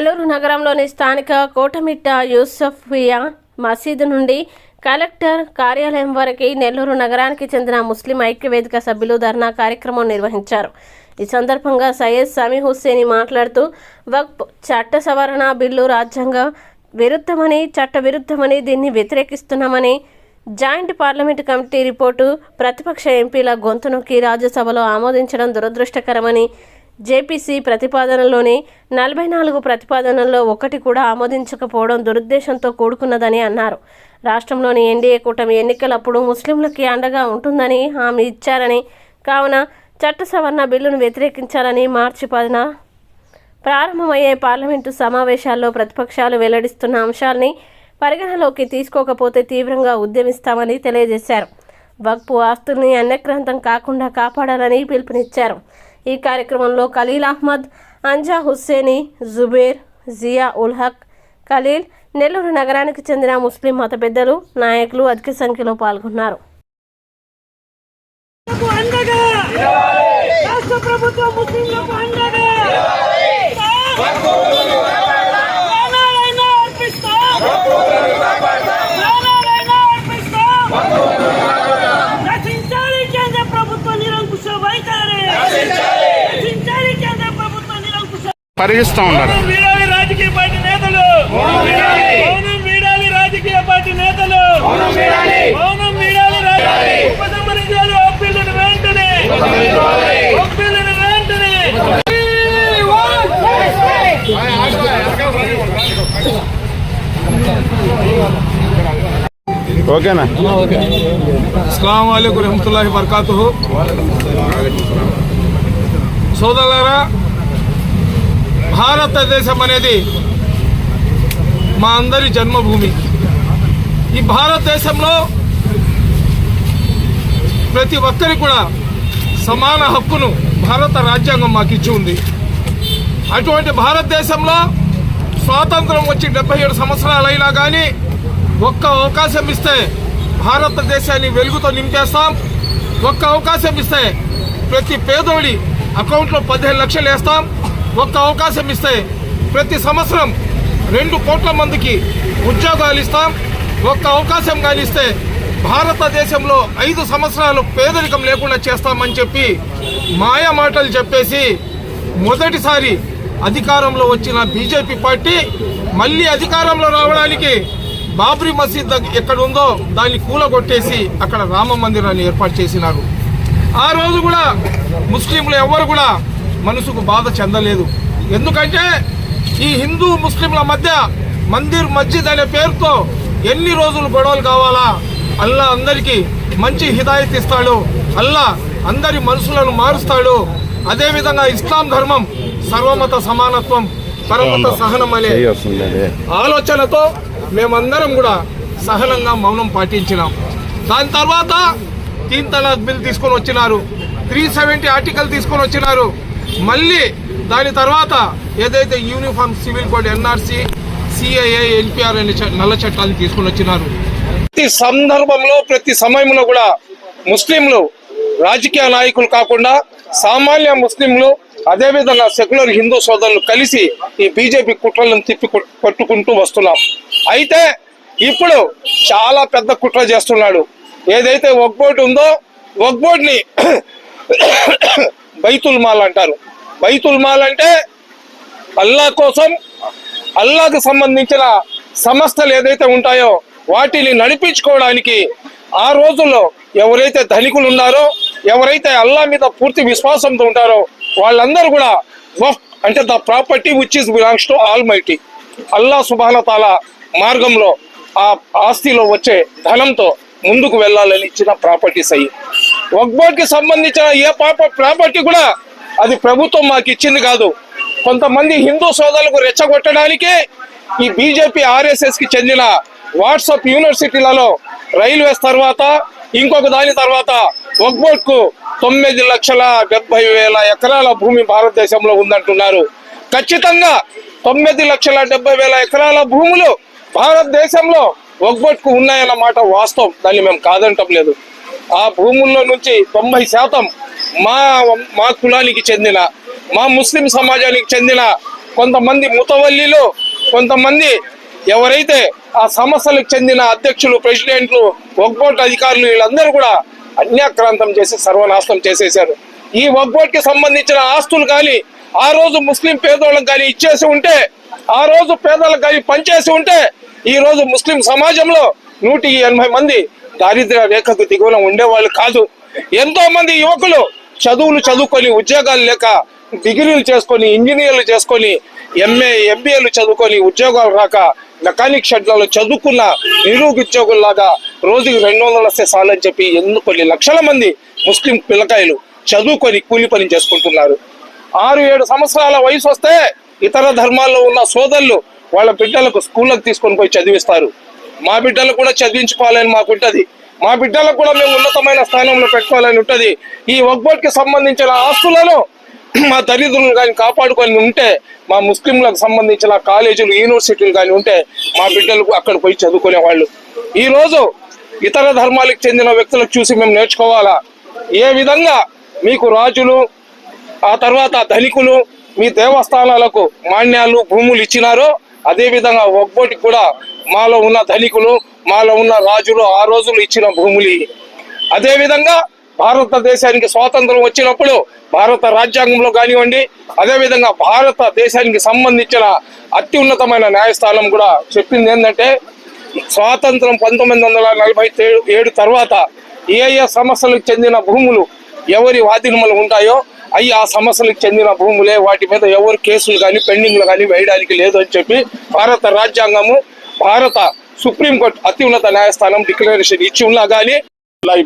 నెల్లూరు నగరంలోని స్థానిక కోటమిట్ట యూసఫియా మసీదు నుండి కలెక్టర్ కార్యాలయం వరకు నెల్లూరు నగరానికి చెందిన ముస్లిం ఐక్యవేదిక సభ్యులు ధర్నా కార్యక్రమం నిర్వహించారు. ఈ సందర్భంగా సయ్యద్ సమీ హుస్సేని మాట్లాడుతూ వక్ఫ్ చట్ట సవరణ బిల్లు రాజ్యాంగ విరుద్ధమని చట్ట విరుద్ధమని దీన్ని వ్యతిరేకిస్తున్నామని జాయింట్ పార్లమెంటు కమిటీ రిపోర్టు ప్రతిపక్ష ఎంపీల గొంతు నొక్కి రాజ్యసభలో ఆమోదించడం దురదృష్టకరమని జేపీసీ ప్రతిపాదనలోని నలభై నాలుగు ప్రతిపాదనల్లో ఒకటి కూడా ఆమోదించకపోవడం దురుద్దేశంతో కూడుకున్నదని అన్నారు. రాష్ట్రంలోని ఎన్డీఏ కూటమి ఎన్నికలప్పుడు ముస్లింలకి అండగా ఉంటుందని హామీ ఇచ్చారని కావున చట్ట సవరణ బిల్లును వ్యతిరేకించాలని మార్చి పదిన ప్రారంభమయ్యే పార్లమెంటు సమావేశాల్లో ప్రతిపక్షాలు వెల్లడిస్తున్న అంశాల్ని పరిగణలోకి తీసుకోకపోతే తీవ్రంగా ఉద్యమిస్తామని తెలియజేశారు. వక్పు ఆస్తుల్ని అన్యక్రాంతం కాకుండా కాపాడాలని పిలుపునిచ్చారు. ఈ కార్యక్రమంలో ఖలీల్ అహ్మద్ అంజా హుస్సేని జుబేర్ జియా ఉల్ హక్ ఖలీల్ నెల్లూరు నగరానికి చెందిన ముస్లిం మత పెద్దలు నాయకులు అధిక సంఖ్యలో పాల్గొన్నారు. ప్రభుత్వం పరిగిస్తూ ఉన్నారు. రాజకీయ పార్టీ నేతలు. రాజకీయ పార్టీ నేతలు. ఓకేనా? అస్సలం అయికు రహమతుల్లాహి బర్కాతు సోదరులారా భారతదేశం అనేది మా అందరి జన్మభూమి. ఈ భారతదేశంలో ప్రతి ఒక్కరికి కూడా సమాన హక్కును భారత రాజ్యాంగం మాకు ఇచ్చి ఉంది. అటువంటి భారతదేశంలో స్వాతంత్రం వచ్చి డెబ్బై ఏడు సంవత్సరాలైనా కానీ ఒక్క అవకాశం ఇస్తే భారతదేశాన్ని వెలుగుతో నింపేస్తాం. ఒక్క అవకాశం ఇస్తే ప్రతి పేదోడి అకౌంట్లో పదిహేను లక్షలు వేస్తాం. ఒక్క అవకాశం ఇస్తే ప్రతి సంవత్సరం రెండు కోట్ల మందికి ఉద్యోగాలు ఇస్తాం. ఒక్క అవకాశం కానీ ఇస్తే భారతదేశంలో ఐదు సంవత్సరాలు పేదరికం లేకుండా చేస్తామని చెప్పి మాయ మాటలు చెప్పేసి మొదటిసారి అధికారంలో వచ్చిన బీజేపీ పార్టీ మళ్ళీ అధికారంలో రావడానికి బాబ్రీ మసీద్ ఎక్కడ ఉందో దాన్ని కూలగొట్టేసి అక్కడ రామ మందిరాన్ని ఏర్పాటు చేసినారు. ఆ రోజు కూడా ముస్లింలు ఎవరు కూడా మనసుకు బాధ చెందలేదు. ఎందుకంటే ఈ హిందూ ముస్లింల మధ్య మందిర్ మస్జిద్ అనే పేరుతో ఎన్ని రోజులు గొడవలు కావాలా? అల్లా అందరికీ మంచి హిదాయత్ ఇస్తాడు. అల్లా అందరి మనసులను మారుస్తాడు. అదేవిధంగా ఇస్లాం ధర్మం సర్వమత సమానత్వం పరమత సహనం అనే ఆలోచనతో మేమందరం కూడా సహనంగా మౌనం పాటించినాం. దాని తర్వాత తీన్ తలాక్ బిల్ తీసుకొని వచ్చినారు. త్రీ సెవెంటీ ఆర్టికల్ తీసుకొని వచ్చినారు. మళ్ళీ దాని తర్వాత ఏదైతే uniform civil code NRC CAA NPR అనే నల్ల చట్టాలను తీసుకొని వచ్చినారు. ప్రతి సందర్భంలో ప్రతి సమయంలో కూడా ముస్లింలు రాజకీయ నాయకులు కాకుండా సామాన్య ముస్లింలు అదేవిధంగా సెక్యులర్ హిందూ సోదరులు కలిసి ఈ బీజేపీ కుట్రలను తిప్పి కొట్టుకుంటూ వస్తున్నాం. అయితే ఇప్పుడు చాలా పెద్ద కుట్ర చేస్తున్నాడు. ఏదైతే వగ్బోర్డు ఉందో వగ్బోర్డ్ని బైతుల్ మాల్ అంటారు. బైతుల్ మాల్ అంటే అల్లా కోసం అల్లాకు సంబంధించిన సంస్థలు ఏదైతే ఉంటాయో వాటిని నడిపించుకోవడానికి ఆ రోజుల్లో ఎవరైతే ధనికులు ఉన్నారో ఎవరైతే అల్లా మీద పూర్తి విశ్వాసంతో ఉంటారో వాళ్ళందరూ కూడా వఫ్ అంటే the property which is belongs to almighty Allah సుబాన తాల మార్గంలో ఆ ఆస్తిలో వచ్చే ధనంతో ముందుకు వెళ్ళాలని ఇచ్చిన ప్రాపర్టీస్ అయ్యి. వక్బోర్డ్కి సంబంధించిన ఏ పాప ప్రాపర్టీ కూడా అది ప్రభుత్వం మాకు ఇచ్చింది కాదు. కొంతమంది హిందూ సోదరులకు రెచ్చగొట్టడానికి ఈ బీజేపీ ఆర్ఎస్ఎస్కి చెందిన వాట్సాప్ యూనివర్సిటీలలో రైల్వేస్ తర్వాత ఇంకొక దాని తర్వాత వక్బోర్డ్కు తొమ్మిది లక్షల డెబ్బై వేల ఎకరాల భూమి భారతదేశంలో ఉందంటున్నారు. ఖచ్చితంగా తొమ్మిది లక్షల డెబ్బై వేల ఎకరాల భూములు భారతదేశంలో వక్బోర్డ్కు వాస్తవం. దాన్ని మేము కాదంటం లేదు. ఆ భూముల్లో నుంచి తొంభై శాతం మా మా కులానికి చెందిన మా ముస్లిం సమాజానికి చెందిన కొంతమంది ముతవల్లిలు కొంతమంది ఎవరైతే ఆ సమస్యలకు చెందిన అధ్యక్షులు ప్రెసిడెంట్లు వగ్బోట్ అధికారులు వీళ్ళందరూ కూడా అన్యాక్రాంతం చేసి సర్వనాశనం చేసేశారు. ఈ వగ్బోట్కి సంబంధించిన ఆస్తులు కానీ ఆ రోజు ముస్లిం పేదోళ్ళకి కానీ ఇచ్చేసి ఉంటే ఆ రోజు పేదలకు కానీ పనిచేసి ఉంటే ఈ రోజు ముస్లిం సమాజంలో నూటి ఎనభై మంది దారిద్ర రేఖకు దిగువన ఉండేవాళ్ళు కాదు. ఎంతో మంది యువకులు చదువులు చదువుకొని ఉద్యోగాలు లేక డిగ్రీలు చేసుకొని ఇంజనీర్లు చేసుకొని ఎంఏ ఎంబీఏలు చదువుకొని ఉద్యోగాలు రాక మెకానిక్ షెడ్లలో చదువుకున్న నిరుద్యోగుల్లాగా రోజుకి రెండు వందలు వస్తే అని చెప్పి ఎందుకు కొన్ని లక్షల మంది ముస్లిం పిల్లకాయలు చదువుకొని కూలి పని చేసుకుంటున్నారు. ఆరు ఏడు సంవత్సరాల వయసు వస్తే ఇతర ధర్మాల్లో ఉన్న సోదరులు వాళ్ళ బిడ్డలకు స్కూళ్ళకు తీసుకొని పోయి చదివిస్తారు. మా బిడ్డలు కూడా చదివించుకోవాలని మాకు ఉంటుంది మా బిడ్డలకు కూడా మేము ఉన్నతమైన స్థానంలో పెట్టుకోవాలని ఉంటది. ఈ వక్బోర్డ్ సంబంధించిన ఆస్తులను మా దళితులను కానీ కాపాడుకొని ఉంటే మా ముస్లింలకు సంబంధించిన కాలేజీలు యూనివర్సిటీలు కానీ ఉంటే మా బిడ్డలకు అక్కడ పోయి చదువుకునే వాళ్ళు ఈరోజు ఇతర ధర్మాలకు చెందిన వ్యక్తులకు చూసి మేము నేర్చుకోవాలా? ఏ విధంగా మీకు రాజులు ఆ తర్వాత ధనికులు మీ దేవస్థానాలకు మాన్యాలు భూములు ఇచ్చినారో అదేవిధంగా ఒక్కోటి కూడా మాలో ఉన్న ధనికులు మాలో ఉన్న రాజులు ఆ రోజులు ఇచ్చిన భూములు అదేవిధంగా భారతదేశానికి స్వాతంత్రం వచ్చినప్పుడు భారత రాజ్యాంగంలో కానివ్వండి అదేవిధంగా భారతదేశానికి సంబంధించిన అత్యున్నతమైన న్యాయస్థానం కూడా చెప్పింది ఏంటంటే స్వాతంత్రం పంతొమ్మిది వందల నలభై ఏడు- ఏడు తర్వాత ఏ ఏ సమస్యలకు చెందిన భూములు ఎవరి వాదినములు ఉంటాయో అవి ఆ సమస్యలకు చెందిన భూములే. వాటి మీద ఎవరు కేసులు కానీ పెండింగ్లు కానీ వేయడానికి లేదు అని చెప్పి భారత రాజ్యాంగము భారత సుప్రీంకోర్టు అత్యున్నత న్యాయస్థానం డిక్లరేషన్ ఇచ్చి ఉన్నా కానీ అల్లాహి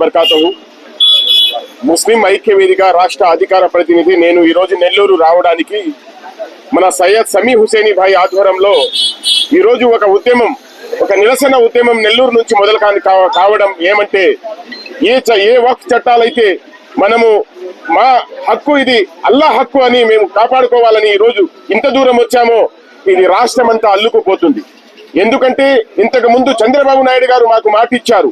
ముస్లిం ఐక్య వేదిక రాష్ట్ర అధికార ప్రతినిధి నేను ఈరోజు నెల్లూరు రావడానికి మన సయ్యద్ సమీ హుసేని భాయ్ ఆధ్వర్యంలో ఈరోజు ఒక ఉద్యమం ఒక నిరసన ఉద్యమం నెల్లూరు నుంచి మొదలు కాని కావడం ఏమంటే ఏ చ- ఏ వక్ చట్టాలైతే మనము మా హక్కు ఇది అల్లా హక్కు అని మేము కాపాడుకోవాలని ఈరోజు ఇంత దూరం వచ్చామో ఇది రాష్ట్రం అంతా అల్లుకుపోతుంది. ఎందుకంటే ఇంతకు ముందు చంద్రబాబు నాయుడు గారు మాకు మాట ఇచ్చారు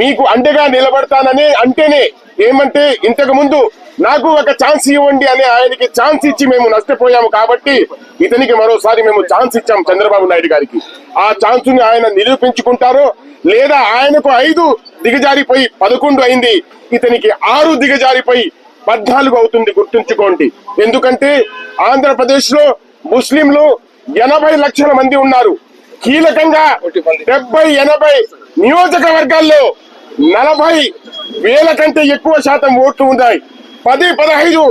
మీకు అండగా నిలబడతానని అంటేనే ఏమంటే ఇంతకు ముందు నాకు ఒక ఛాన్స్ ఇవ్వండి అని ఆయనకి ఛాన్స్ ఇచ్చి మేము నష్టపోయాము కాబట్టి ఇతనికి మరోసారి మేము ఛాన్స్ ఇచ్చాం చంద్రబాబు నాయుడు గారికి. ఆ ఛాన్స్ని ఆయన నిరూపించుకుంటారో లేదా ఆయనకు ఐదు దిగజారిపోయి పదకొండు అయింది ఇతనికి ఆరు దిగజారిపోయి పద్నాలుగు అవుతుంది గుర్తుంచుకోండి. ఎందుకంటే ఆంధ్రప్రదేశ్లో ముస్లింలు ఎనభై లక్షల మంది ఉన్నారు. కీలకంగా డెబ్బై ఎనభై నియోజకవర్గాల్లో నలభై వేల కంటే ఎక్కువ శాతం ఓట్లు ఉన్నాయి. పది పదహైదు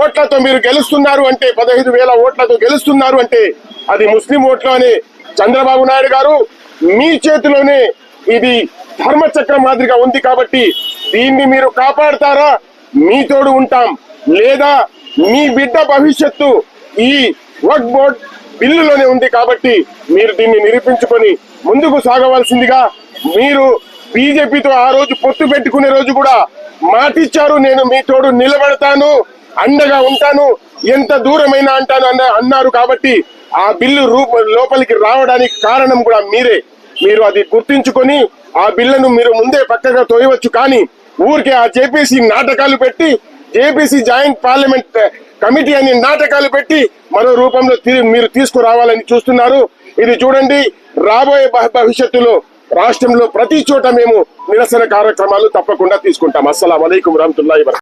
ఓట్లతో మీరు గెలుస్తున్నారు అంటే పదహైదు వేల ఓట్లతో గెలుస్తున్నారు అంటే అది ముస్లిం ఓట్లు అని చంద్రబాబు నాయుడు గారు మీ చేతిలోనే ఇది ధర్మచక్రం మాదిరిగా ఉంది కాబట్టి దీన్ని మీరు కాపాడతారా? మీతోడు ఉంటాం. లేదా మీ బిడ్డ భవిష్యత్తు ఈ వర్క్ బోర్డ్ బిల్లులోనే ఉంది కాబట్టి మీరు దీన్ని నిరూపించుకొని ముందుకు సాగవలసిందిగా మీరు బీజేపీతో ఆ రోజు పొత్తు పెట్టుకునే రోజు కూడా మాటిచ్చారు. నేను మీ తోడు నిలబడతాను అండగా ఉంటాను ఎంత దూరమైనా అంటాను అన్న అన్నారు కాబట్టి ఆ బిల్లు రూప లోపలికి రావడానికి కారణం కూడా మీరే. మీరు అది గుర్తించుకొని ఆ బిల్లును మీరు ముందే పక్కగా తోయవచ్చు. కానీ ఊరికే ఆ జేపీసీ నాటకాలు పెట్టి జేపీసీ జాయింట్ పార్లమెంట్ కమిటీ అని నాటకాలు పెట్టి మరో రూపంలో తీ- మీరు తీసుకురావాలని చూస్తున్నారు. ఇది చూడండి రాబోయే భవిష్యత్తులో రాష్ట్రంలో ప్రతి చోట మేము నిరసన కార్యక్రమాలు తప్పకుండా తీసుకుంటాం. అస్సలం వలైకుం రహమతుల్లా